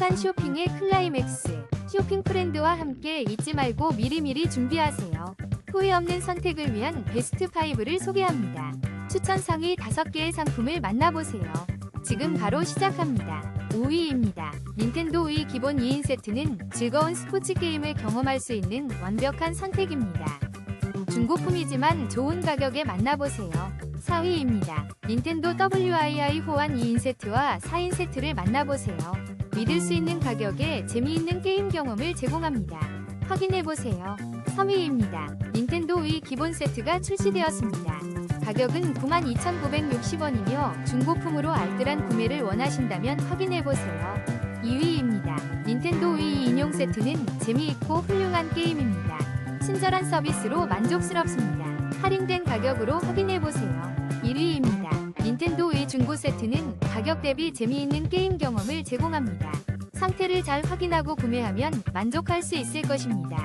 행복한 쇼핑의 클라이맥스. 쇼핑 프렌드와 함께 잊지 말고 미리미리 준비하세요. 후회 없는 선택을 위한 베스트 5를 소개합니다. 추천 상위 5개의 상품을 만나보세요. 지금 바로 시작합니다. 5위입니다. 닌텐도 위 기본 2인 세트는 즐거운 스포츠 게임을 경험할 수 있는 완벽한 선택입니다. 중고품이지만 좋은 가격에 만나보세요. 4위입니다. 닌텐도 WII 호환 2인 세트와 4인 세트를 만나보세요. 믿을 수 있는 가격에 재미있는 게임 경험을 제공합니다. 확인해보세요. 3위입니다. 닌텐도 위 기본 세트가 출시되었습니다. 가격은 92,960원이며 중고품으로 알뜰한 구매를 원하신다면 확인해보세요. 2위입니다. 닌텐도 위 인용 세트는 재미있고 훌륭한 게임입니다. 친절한 서비스로 만족스럽습니다. 할인된 가격으로 확인해보세요. 1위입니다. 닌텐도 위 중고 세트는 가격 대비 재미있는 게임 경험을 제공합니다. 상태를 잘 확인하고 구매하면 만족할 수 있을 것입니다.